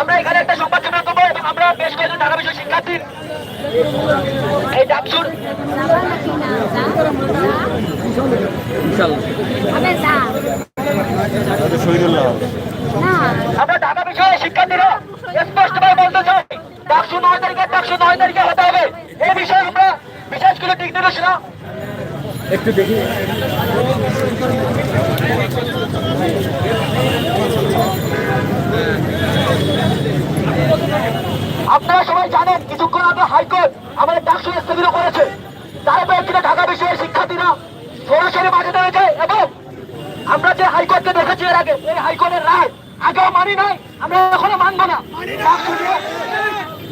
আমরা এখানে একটা সংবাদ সম্মেলন করব এবং আমরা বেশ কয়েকজন ঢাকা বিষয় শিক্ষার্থীর এই না আমরা ঢাকা বিষয়ে শিক্ষার্থীরা স্পষ্টভাবে বলতে চাই ডাকসু নয় তারিখে ডাকসু নয় তারিখে হতে হবে। এই বিষয়ে আমরা বিশেষ করে দিক নির্দেশনা আপনারা সবাই জানেন কিছুক্ষণ আগে হাইকোর্ট আমাদের ডাকসু স্থগিত করেছে তার প্রেক্ষিতে ঢাকা বিষয়ের শিক্ষার্থীরা সরাসরি মাঠে নেমেছে এবং আমরা যে হাইকোর্টকে দেখেছি এর আগে। এই হাইকোর্টের রায় আগেও মানি নাই আমরা এখনও মানবো না। ডাকসু নিয়ে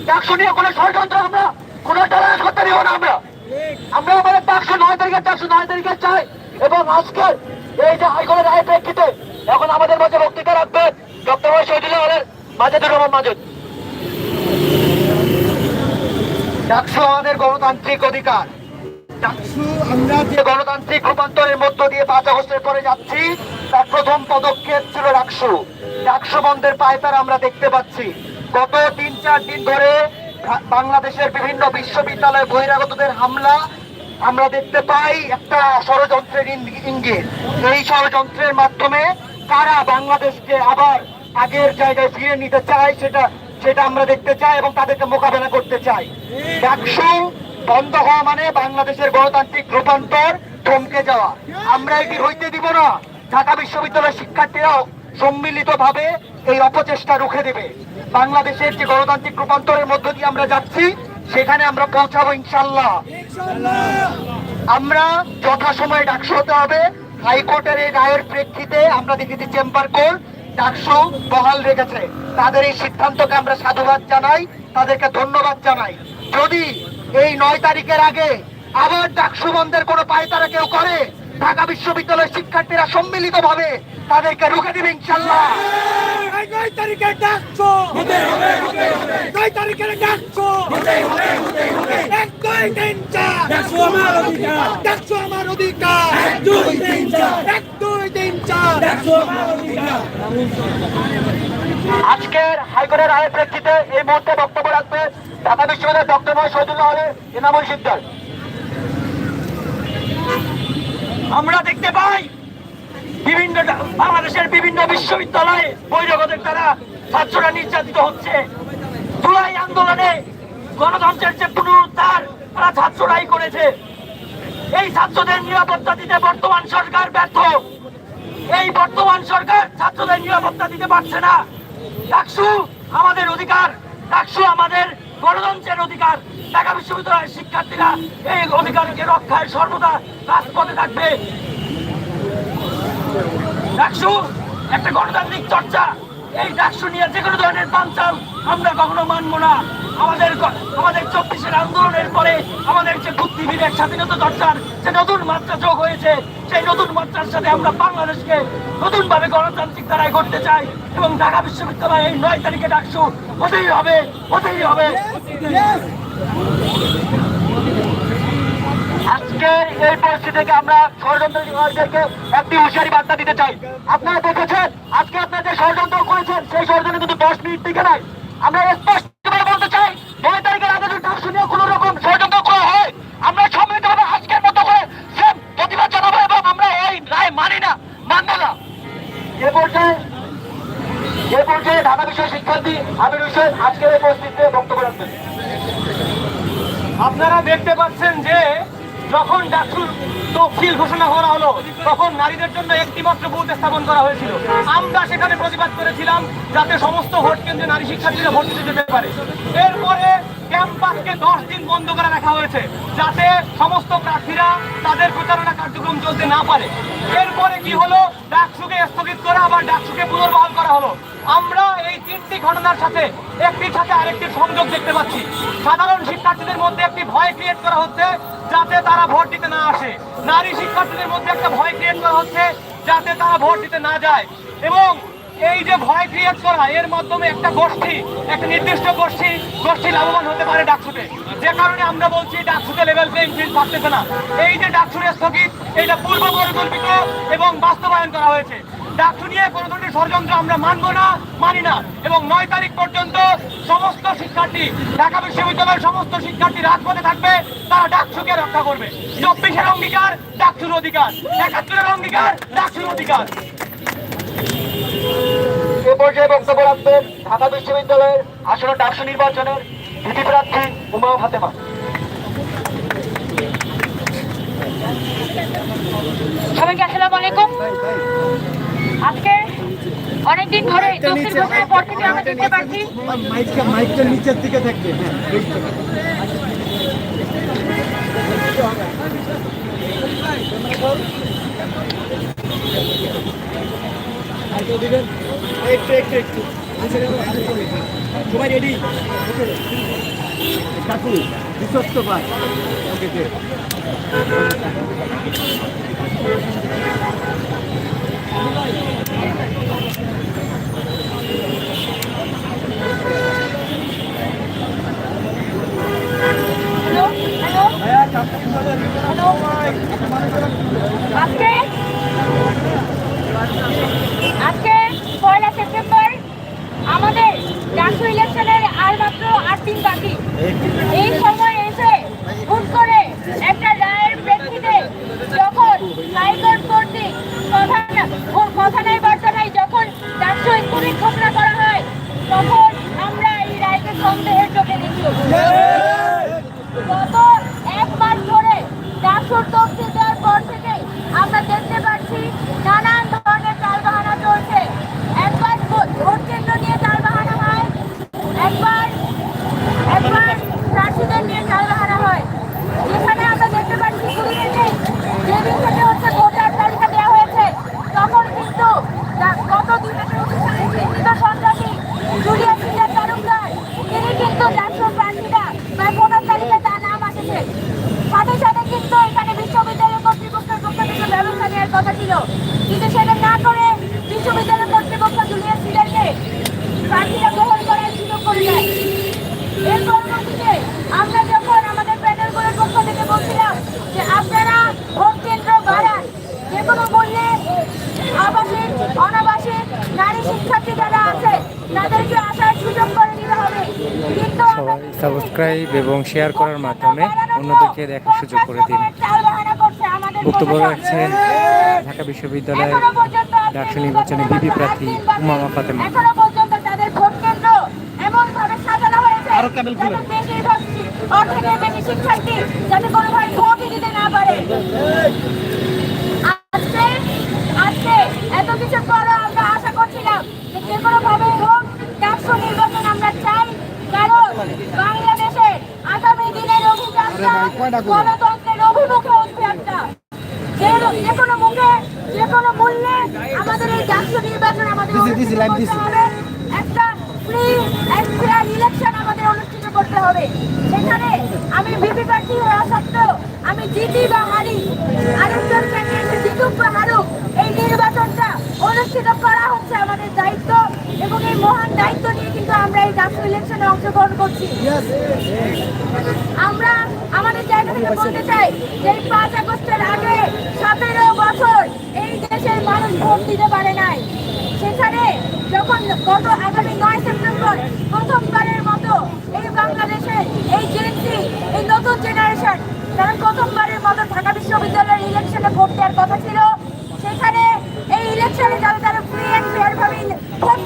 ডাকসু নিয়ে কোনো ষড়যন্ত্র আমরা কোনো টলারেন্স করতে দিব না আমরা। আমরা আমাদের ডাকসু নয় তারিখে ডাকসু নয় তারিখে চাই। এবং আজকে এই যে হাইকোর্টের রায়ের প্রেক্ষিতে এখন আমাদের মাঝে বক্তৃতা রাখবেন ডক্টর শহীদুল্লাহ হলের মাজেদুর রহমান মাজেদ। ডাকসু আমাদের গণতান্ত্রিক অধিকার। ডাকসু আমরা যে গণতান্ত্রিক রূপান্তরের মধ্য দিয়ে পাঁচ আগস্টের পরে যাচ্ছি তার প্রথম পদক্ষেপ ছিল ডাকসু ডাকসু বন্ধের পায়তারা আমরা দেখতে পাচ্ছি। গত তিন চার দিন ধরে বাংলাদেশের বিভিন্ন বিশ্ববিদ্যালয়ে বহিরাগতদের হামলা আমরা দেখতে পাই একটা ষড়যন্ত্রের ইঙ্গি- ইঙ্গিত। এই ষড়যন্ত্রের মাধ্যমে কারা বাংলাদেশকে আবার আগের জায়গায় ফিরে নিতে চায় সেটা সেটা আমরা দেখতে চাই এবং তাদেরকে মোকাবেলা করতে চাই। ডাকসু বন্ধ হওয়া মানে বাংলাদেশের গণতান্ত্রিক রূপান্তর থমকে যাওয়া। আমরা এটি হইতে দিব না। ঢাকা বিশ্ববিদ্যালয়ের শিক্ষার্থীরাও সম্মিলিত ভাবে এই অপচেষ্টা রুখে দেবে। বাংলাদেশের যে গণতান্ত্রিক রূপান্তরের মধ্য দিয়ে আমরা যাচ্ছি সেখানে আমরা পৌঁছাবো ইনশাল্লাহ আমরা যথাসময়ে ডাকসু হতে হবে। হাইকোর্টের এই রায়ের প্রেক্ষিতে আমরা দেখেছি চেম্বার কোর্ট ডাকসু বহাল রেখেছে। তাদের এই সিদ্ধান্তকে আমরা সাধুবাদ জানাই তাদেরকে ধন্যবাদ জানাই। যদি এই নয় তারিখের আগে আবার ডাকসু বন্ধের কোনো পায়তারা কেউ করে ঢাকা বিশ্ববিদ্যালয়ের শিক্ষার্থীরা সম্মিলিত ভাবে তাদেরকে রুখে দিবে ইনশাল্লাহ নয় তারিখে ডাকছো নয় তারিখে ডাকছো এক দুই তিন চার। ডাকসু আমার অধিকার। ডাকছো আমার অধিকার। এক দুই তিন চার। এক দুই তিন চার। ডাকসু আমার অধিকার। আজকের হাইকোর্টের রায়ের প্রেক্ষিতে এই মুহূর্তে বক্তব্য রাখবে ঢাকা বিশ্ববিদ্যালয়ের ডক্টর মোহাম্মদ শহীদুল্লাহ হলে এনামুল সিদ্দার আমরা দেখতে পাই বিভিন্ন বাংলাদেশের বিভিন্ন বিশ্ববিদ্যালয়ে বৈরগতের দ্বারা ছাত্ররা নির্যাতিত হচ্ছে। জুলাই আন্দোলনে গণতন্ত্রের যে পুনরুদ্ধার, তারা ছাত্ররাই করেছে। এই ছাত্রদের নিরাপত্তা দিতে বর্তমান সরকার ব্যর্থ। এই বর্তমান সরকার ছাত্রদের নিরাপত্তা দিতে পারছে না। ডাকসু আমাদের অধিকার, ডাকসু আমাদের গণতন্ত্রের অধিকার। ঢাকা বিশ্ববিদ্যালয়ের শিক্ষার্থীরা এই অধিকারকে রক্ষায় সর্বদা কাজ রাজপথে থাকবে। একশো একটা গণতান্ত্রিক চর্চা। এই ডাকসু নিয়ে যে কোনো ধরনের পাঞ্চাল আমরা কখনো মানবো না। আমাদের আমাদের চব্বিশের আন্দোলনের পরে আমাদের যে বুদ্ধিবিবেক স্বাধীনতা চর্চার যে নতুন মাত্রা যোগ হয়েছে সেই নতুন মাত্রার সাথে আমরা বাংলাদেশকে নতুন ভাবে গণতান্ত্রিক দ্বারাই করতে চাই এবং ঢাকা বিশ্ববিদ্যালয়ে এই নয় তারিখে ডাকসু হতেই হবে হতেই হবে। আজকে এই পরিস্থিতি থেকে আমরা ষড়যন্ত্রকারীদেরকে একটি হুঁশিয়ারি বার্তা দিতে চাই। আপনারা দেখেছেন, আজকে আপনারা যে ষড়যন্ত্র করেছেন, সেই ষড়যন্ত্র কিন্তু দশ মিনিট থেকে নাই। আমরা স্পষ্ট বলতে চাই, নয় তারিখের আগে যদি কোনো হয়, আমরা সম্মিলিতভাবে এবং আমরা এই রায় মানি না, মানব না। এ পর্যায়ে এ পর্যায়ে ঢাকা শিক্ষার্থী আমির হোসেন আজকের এই পরিস্থিতিতে বক্তব্য রাখবেন। আপনারা দেখতে পাচ্ছেন যে যখন ডাকসুর তফসিল ঘোষণা করা হলো, তখন নারীদের জন্য একটি মাত্র বুথ স্থাপন করা হয়েছিল। আমরা সেখানে প্রতিবাদ করেছিলাম যাতে সমস্ত ভোট কেন্দ্রে নারী শিক্ষার্থীরা ভোট দিতে যেতে পারে। এরপরে ক্যাম্পাসকে দশ দিন বন্ধ করে রাখা হয়েছে যাতে সমস্ত প্রার্থীরা তাদের প্রচারণা কার্যক্রম চলতে না পারে। এরপরে কি হলো? ডাকসুকে স্থগিত করা আবার ডাকসুকে পুনর্বহাল করা হলো। আমরা এই তিনটি ঘটনার সাথে একটির সাথে আরেকটির সংযোগ দেখতে পাচ্ছি। সাধারণ শিক্ষার্থীদের মধ্যে একটি ভয় ক্রিয়েট করা হচ্ছে যাতে তারা ভোট দিতে না আসে। নারী শিক্ষার্থীদের মধ্যে একটা ভয় ক্রিয়েট করা হচ্ছে যাতে তারা ভোট দিতে না যায়। এবং এই যে ভয় ক্রিয়েট করা এর মাধ্যমে একটা গোষ্ঠী, একটা নির্দিষ্ট গোষ্ঠী গোষ্ঠী লাভবান হতে পারে ডাকসুতে। যে কারণে আমরা বলছি ডাকসুতে লেভেল প্লেইং ফিল্ড থাকতেছে না। এই যে ডাকসুরে স্থগিত এটা পূর্ব পরিকল্পিত এবং বাস্তবায়ন করা হয়েছে। ডাকসু নিয়ে কোনো ধরনের ষড়যন্ত্র আমরা মানবো না, মানি না। এবং নয় তারিখ পর্যন্ত সমস্ত শিক্ষার্থী, ঢাকা বিশ্ববিদ্যালয়ের সমস্ত শিক্ষার্থী রাজপথে থাকবে, তারা ডাকসুকে রক্ষা করবে। চব্বিশের অঙ্গীকার, ডাকসুর অধিকার। একাত্তরের অঙ্গীকার, ডাকসুর অধিকার। এ পর্যায়ে বক্তব্য রাখবেন ঢাকা বিশ্ববিদ্যালয়ের আসন্ন ডাকসু নির্বাচনের ভিপি প্রার্থী উমা ফাতেমা। সবাইকে আসসালামু আলাইকুম। আজকে অনেকদিন ধরে তফসিল ঘোষণার পর থেকে আমরা দেখতে পাচ্ছি। মাইকটা মাইকটা নিচের দিকে থাকবে হ্যাঁ একটু একটু একটু সবাই রেডি কাকু বিশ্বস্ত পাই ওকে আজকে? আজকে পয়লা সেপ্টেম্বর আমাদের ডাকসু ইলেকশনের আর মাত্র আট দিন বাকি এই সময় এসে হুট করে একটা রায়ের প্রেক্ষিতে যখন হাইকোর্ট কর্তৃক কথা না- ও কথা নাই বার্তা নাই যখন ডাকসু স্থগিত ঘোষণা করা হয় তখন আমরা এই রায়কে সন্দেহের চোখে দেখি গত এক মাস ধরে ডাকসুর তফসিল দেওয়ার পর থেকে আমরা দেখতে পাচ্ছি নানান ধরনের টালবাহানা চলছে একবার ভোট ভোট কেন্দ্র নিয়ে টালবাহানা হয় একবার একবার প্রার্থীদের নিয়ে টালবাহানা হয় যেখানে আমরা দেখতে পাচ্ছি কুড়ি থেকে যেদিন থেকে হচ্ছে ভোটার তালিকা দেওয়া হয়েছে তখন কিন্তু দা- গত দুই মাসের অনুষ্ঠানে চিহ্নিত সন্ত্রাসী জুলিয়া সিজার তালুকদার তিনি কিন্তু ডাকসুর প্রার্থীরা বা ভোটার তালিকায় তার নাম আসেছে সাথে সাথে কিন্তু এখানে বিশ্ববিদ্যালয় কর্তৃপক্ষের পক্ষ থেকে ব্যবস্থা নেওয়ার কথা ছিল কিন্তু সেটা না করে বিশ্ববিদ্যালয় কর্তৃপক্ষ জুলিয়া সিজারকে প্রার্থীরা গ্রহণ করার সুযোগ করে দেয় এর পরবর্তীতে আমরা যখন আমাদের প্যানেলগুলোর পক্ষ থেকে বলছিলাম যে আপনারা ভোট কেন্দ্র বাড়ান যে কোনো মূল্যে আবাসিক অনাবাসিক নারী শিক্ষার্থী যারা আছে তাদেরকে আসার সুযোগ করে দিতে হবে কিন্তু আমরা সবাই সাবস্ক্রাইব এবং শেয়ার করার মাধ্যমে অন্যদেরকে দেখার সুযোগ করে দিন। বক্তব্য রাখছেন ঢাকা বিশ্ববিদ্যালয়ের ডাকসু নির্বাচনে বিপি প্রার্থী উমামা ফাতেমা। এখনও পর্যন্ত তাদের ভোট কেন্দ্র এমন ভাবে সাজানো হয়েছে আরও কেবল খুলে। বেশিরভাগ শিক্ষার্থী যাতে কোনোভাবে ভোটই দিতে না পারে। আজকে আজকে এত কিছু পরে আমরা আশা করছিলাম যে যে কোনো ভাবে হোক ডাকসু নির্বাচন আমরা চাই। কারণ গণতন্ত্রের অভিমুখে একটা। যে যে কোনো মুখে যে কোনো মূল্যে আমাদের এই ডাকসু নির্বাচন আমাদের অনুষ্ঠিত করতে হবে। একটা ফ্রি অ্যান্ড ফেয়ার ইলেকশন আমাদের অনুষ্ঠিত করতে হবে। সেখানে আমি প্রার্থী হওয়া সত্ত্বেও আমি জিতি বা হারি। আরেকজন ক্যান্ডিডেট জিতুক বা হারুক এই নির্বাচনটা অনুষ্ঠিত করা হচ্ছে আমাদের দায়িত্ব। এবং এই মহান দায়িত্ব নিয়ে কিন্তু আমরা এই ডাকসু ইলেকশনে অংশগ্রহণ করছি। আমরা আমাদের জায়গা থেকে বলতে চাই যে এই পাঁচ আগস্টের আগে সতেরো বছর এই দেশের মানুষ ভোট দিতে পারে নাই। সেখানে যখন গত আগামী নয় সেপ্টেম্বর প্রথমবারের মতো এই বাংলাদেশে এই জেনসি এই নতুন জেনারেশন তারা প্রথমবারের মতো ঢাকা বিশ্ববিদ্যালয়ের ইলেকশনে ভোট দেওয়ার কথা ছিল। সেখানে এই ইলেকশনে যারা তারা ফ্রি অ্যান্ড ফেয়ার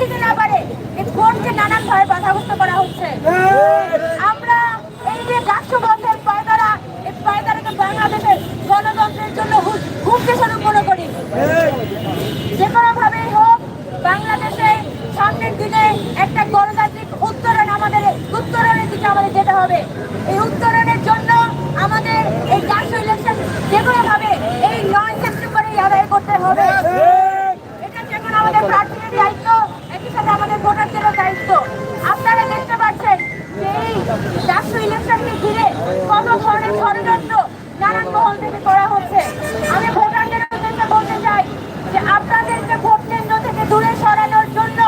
দিতে না পারে, এই ভোটকে নানানভাবে বাধাগ্রস্ত করা হচ্ছে। আমরা এই যে ডাকসু বন্ধের পায়দারা এই পায়দারাকে বাংলাদেশের গণতন্ত্রের জন্য হুমকি স্বরূপ মনে করি। যে কোনো ভাবেই হোক, বাংলাদেশে সামনের দিনে একটা গণতান্ত্রিক উত্তরণ আমাদের উত্তরণের দিকে আমাদের যেতে হবে। ডাকসু ইলেকশনকে ঘিরে কত ধরনের ষড়যন্ত্র নানান মহল থেকে করা হচ্ছে আমি ভোটারদের উদ্দেশ্যে বলতে চাই যে আপনাদেরকে ভোট কেন্দ্র থেকে দূরে সরানোর জন্য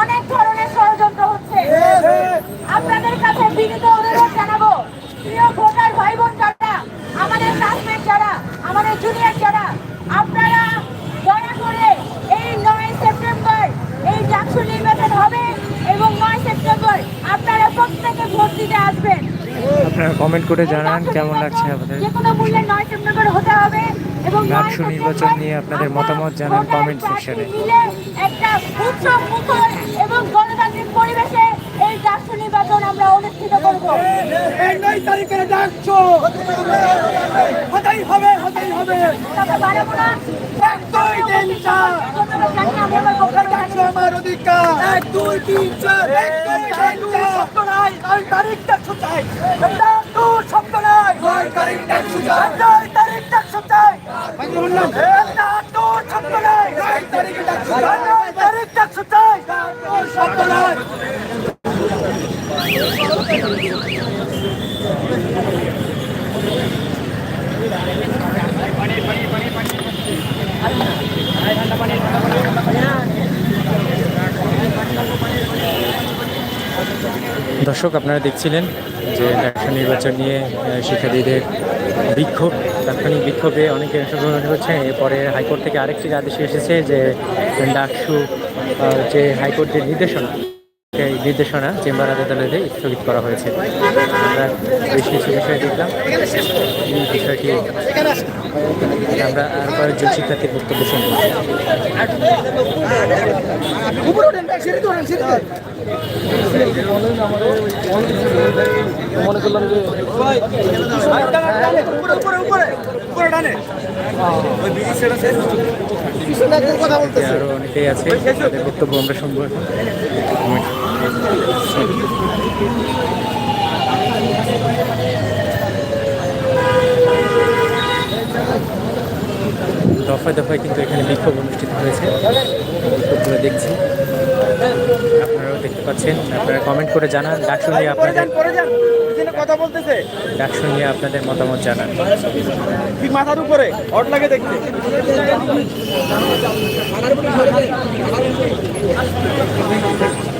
অনেক ধরনের ষড়যন্ত্র হচ্ছে আপনাদের কাছে বিনীত অনুরোধ জানাব প্রিয় ভোটার ভাই বোন যারা আমাদের ক্লাসমেট যারা আমাদের জুনিয়র যারা আপনারা দয়া করে এই নয় সেপ্টেম্বর এই ডাকসু নির্বাচন হবে এবং নয় সেপ্টেম্বর আপনারা প্রত্যেকে ভোট দিতে আসবেন আপনারা কমেন্ট করে জানান কেমন লাগছে আপনাদের? যে কোনো মূল্যে নয় সেপ্টেম্বর হতে হবে এবং ডাকসু নয় নির্বাচন নিয়ে আপনাদের মতামত জানান কমেন্ট comment প্রার্থী section-এ। মিলে একটা উৎসব মুখর এবং গণতান্ত্রিক পরিবেশে এই ডাকসু নির্বাচন আমরা অনুষ্ঠিত করব। এই নয় তারিখের ডাকছো হতেই হবে হতেই হবে। তবে বাড়াবো না আমার অধিকার এক দুই তিন চার এক দুই শব্দ নাই নয় তারিখ ডাকছো চাই এক দুই শব্দ নাই নয় তারিখ ডাকছো চাই নয় তারিখ ডাকছো চাই এক দুই শব্দ নাই নয় তারিখ ডাকছো চাই নয় তারিখ ডাকছো চাই দুই শব্দ নাই দর্শক, আপনারা দেখছিলেন যে ডাকসু নির্বাচন নিয়ে শিক্ষার্থীদের বিক্ষোভ, তাৎক্ষণিক বিক্ষোভে অনেকে অংশগ্রহণ করছে। এরপরে হাইকোর্ট থেকে আরেকটি আদেশ এসেছে যে ডাকসু যে হাইকোর্টের নির্দেশনা নির্দেশনা চেম্বার আদালতে স্থগিত করা হয়েছে। আমরা বেশ কিছু বিষয় দেখলাম। এই বিষয়টি আমরা আর কয়েকজন শিক্ষার্থীর বক্তব্য শুনব। আরও অনেকেই আছে বক্তব্য আমরা শুনব। দফায় দফায় কিন্তু এখানে বিক্ষোভ অনুষ্ঠিত হয়েছে। বিক্ষোভগুলো দেখছি। আপনারাও দেখতে পাচ্ছেন। আপনারা কমেন্ট করে জানান। ডাকসু নিয়ে আপনাদের কথা বলতেছে। ডাকসু নিয়ে আপনাদের মতামত জানান। মাথার উপরে? হট লাগে দেখতে।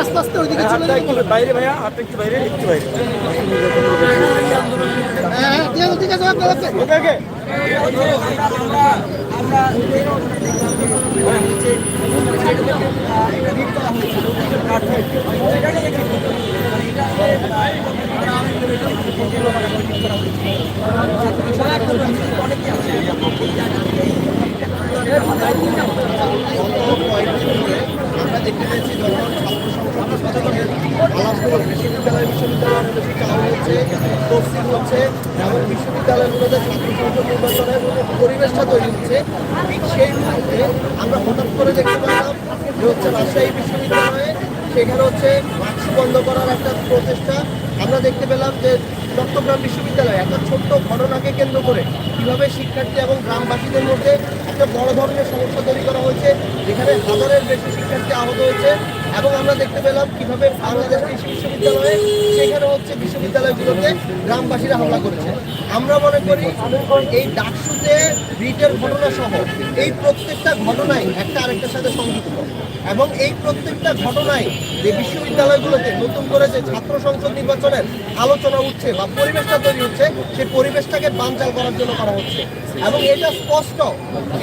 আস্তে আস্তে ওইদিকে চলে বাইরে ভাইয়া হাতটা একটু বাইরে একটু বাইরে। ঠিক আছে ওকে ওকে। আমরা দেখতে পেয়েছি যখন ছাত্র সংসদ বিশ্ববিদ্যালয় বিশ্ববিদ্যালয় শিক্ষা হচ্ছে তফসিল হচ্ছে এবং বিশ্ববিদ্যালয়গুলোতে ছাত্র সংসদ নির্বাচনের পরিবেশটা তৈরি হচ্ছে সেই মুহূর্তে আমরা হঠাৎ করে দেখতে পেলাম যে হচ্ছে রাজশাহী বিশ্ববিদ্যালয়ে সেখানে হচ্ছে মাস্ক বন্ধ করার একটা প্রচেষ্টা আমরা দেখতে পেলাম যে চট্টগ্রাম বিশ্ববিদ্যালয়ে একটা ছোট্ট ঘটনাকে কেন্দ্র করে কীভাবে শিক্ষার্থী এবং গ্রামবাসীদের মধ্যে একটা বড় ধরনের সমস্যা তৈরি করা হয়েছে, যেখানে হাজারের বেশি শিক্ষার্থী আহত হয়েছে এবং আমরা দেখতে পেলাম কীভাবে বাংলাদেশ কৃষি বিশ্ববিদ্যালয়ে, সেখানে হচ্ছে বিশ্ববিদ্যালয়গুলোতে গ্রামবাসীরা হামলা করেছে। আমরা মনে করি এই ডাকসুতে রিটের ঘটনা সহ এই প্রত্যেকটা ঘটনাই একটা আরেকটার সাথে সংযুক্ত। এবং এই প্রত্যেকটা ঘটনায় যে বিশ্ববিদ্যালয়গুলোতে নতুন করে যে ছাত্র সংসদ নির্বাচনের আলোচনা উঠছে বা পরিবেশটা তৈরি হচ্ছে সেই পরিবেশটাকে বানচাল করার জন্য করা হচ্ছে। এবং এটা স্পষ্ট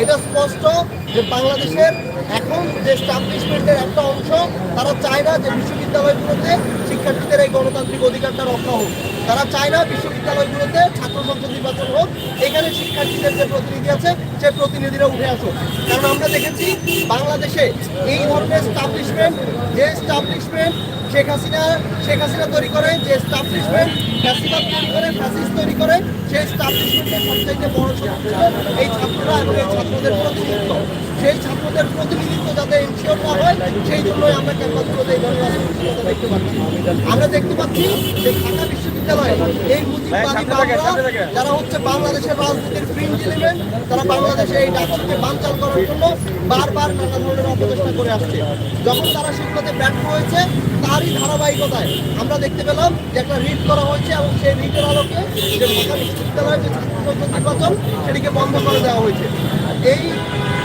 এটা স্পষ্ট যে বাংলাদেশের এখন যে স্টাবলিশমেন্টের একটা অংশ, তারা চায় না যে বিশ্ববিদ্যালয়গুলোতে শিক্ষার্থীদের এই গণতান্ত্রিক অধিকারটা রক্ষা হোক। তারা চায় না বিশ্ববিদ্যালয়গুলোতে ছাত্র সংসদ নির্বাচন হোক। এখানে শিক্ষার্থীদের যে প্রতিনিধি আছে, সে প্রতিনিধিরা উঠে আসুক। কারণ আমরা দেখেছি বাংলাদেশে এই ধরনের স্টাবলিশমেন্ট যে স্টাবলিশমেন্ট শেখ হাসিনা শেখ হাসিনা তৈরি করে, যে স্টাবলিশমেন্ট ফ্যাসিবাদ তৈরি করে ফ্যাসিস তৈরি করে, সেই স্টাবলিশমেন্টের সবচাইতে বড় এই ছাত্ররা এই ছাত্রদের প্রতিনিধিত্ব। সেই ছাত্রদের প্রতিনিধিত্ব যাতে এনশিওর না হয় সেই জন্যই আমরা ক্যাম্পাসগুলোতে এই ধরনের দেখতে পাচ্ছি। আমরা দেখতে পাচ্ছি যে ঢাকা বিশ্ববিদ্যালয়ে এই মুজিববাদী বাংলা যারা হচ্ছে বাংলাদেশের রাজনীতির ফ্রিঞ্জ এলিমেন্ট তারা বাংলাদেশে এই ডাকসুকে বানচাল করার জন্য বারবার নানা ধরনের অপচেষ্টা করে আসছে। যখন তারা সেগুলোতে ব্যর্থ হয়েছে তারই ধারাবাহিকতায় আমরা দেখতে পেলাম যে একটা রিট করা হয়েছে এবং সেই রিটের আলোকে যে ঢাকা বিশ্ববিদ্যালয়ের যে নির্বাচন সেটিকে বন্ধ করে দেওয়া হয়েছে। এই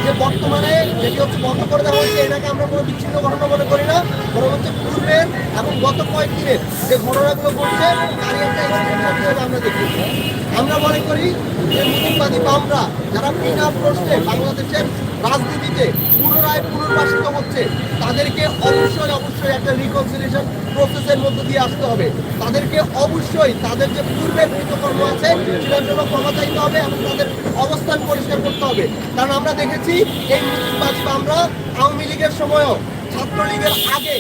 যে বর্তমানে যেটি হচ্ছে বন্ধ করে দেওয়া হয়েছে, এটাকে আমরা কোনো বিচ্ছিন্ন ঘটনা মনে করি না। বরং হচ্ছে পূর্বের এবং গত কয়েকদিনের যে ঘটনাগুলো ঘটছে, তারই একটা হিসেবে আমরা দেখি। আমরা মনে করি যে মুসলিমবাদী বামরা যারা বিনা প্রশ্নে বাংলাদেশের রাজনীতিতে পুনরায় পুনর্বাসিত হচ্ছে। তাদেরকে অবশ্যই অবশ্যই একটা রিকনসিলিয়েশন প্রসেসের মধ্যে দিয়ে আসতে হবে। তাদেরকে অবশ্যই তাদের যে পূর্বের কৃতকর্ম আছে, সেটার জন্য ক্ষমা চাইতে হবে এবং তাদের অবস্থান পরিষ্কার করতে হবে। কারণ আমরা দেখেছি এই আমরা আওয়ামী লীগের সময়ও, ছাত্রলীগের আগে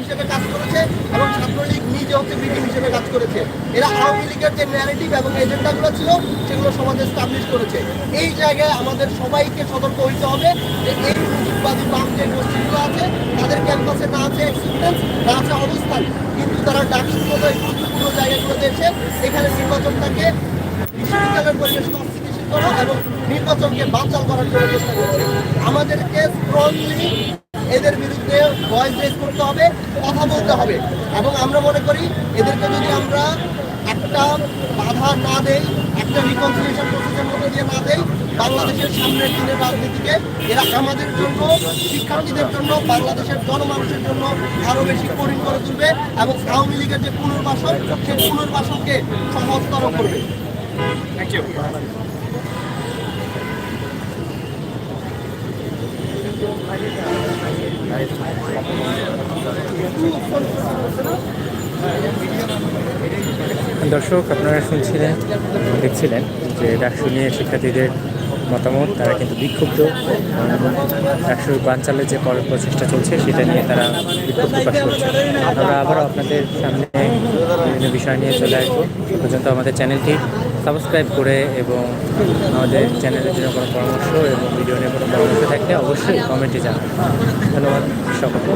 হিসেবে কাজ করেছে এবং ছাত্রলীগ নিজে হচ্ছে বিটি হিসেবে কাজ করেছে। এরা আওয়ামী লীগের যে ন্যারেটিভ এবং এজেন্ডাগুলো ছিল, সেগুলো সমাজে স্টাবলিশ করেছে। এই জায়গায় আমাদের সবাইকে সতর্ক হইতে হবে যে এই মুজিববাদী বাম যে গোষ্ঠীগুলো আছে, তাদের ক্যাম্পাসে না আছে এক্সিস্টেন্স না আছে অবস্থান। কিন্তু তারা ডাকসুর মতো এই গুরুত্বপূর্ণ জায়গাগুলোতে এসে এখানে নির্বাচনটাকে বিশ্ববিদ্যালয়ের অস্থিতিশীল করা এবং নির্বাচনকে বানচাল করার জন্য চেষ্টা করছে। আমাদেরকে স্ট্রংলি এদের বিরুদ্ধে ভয়েস রেজ করতে হবে, কথা বলতে হবে। এবং আমরা মনে করি, এদেরকে যদি আমরা একটা বাধা না দেই, একটা রিকনসিলিয়েশন প্রসেসের মধ্যে দিয়ে না দেই, বাংলাদেশের সামনের দিনের রাজনীতিকে, এরা আমাদের জন্য, শিক্ষার্থীদের জন্য, বাংলাদেশের জনমানুষের জন্য আরও বেশি কঠিন করে তুলবে এবং আওয়ামী লীগের যে পুনর্বাসন, সেই পুনর্বাসনকে সহজতর করবে। থ্যাংক ইউ দর্শক, আপনারা শুনছিলেন, দেখছিলেন যে ডাকসু নিয়ে শিক্ষার্থীদের মতামত, তারা কিন্তু বিক্ষুব্ধ। ডাকসু বানচালের যে প্রচেষ্টা চলছে, সেটা নিয়ে তারা বিক্ষোভ প্রকাশ করছে। আমরা আবারও আপনাদের সামনে বিভিন্ন বিষয় নিয়ে চলে আসব। পর্যন্ত আমাদের চ্যানেলটি সাবস্ক্রাইব করে এবং আমাদের চ্যানেলের জন্য কোনো পরামর্শ এবং ভিডিও নিয়ে কোনো পরামর্শ থাকলে অবশ্যই কমেন্টে জানান ধন্যবাদ সকলকে।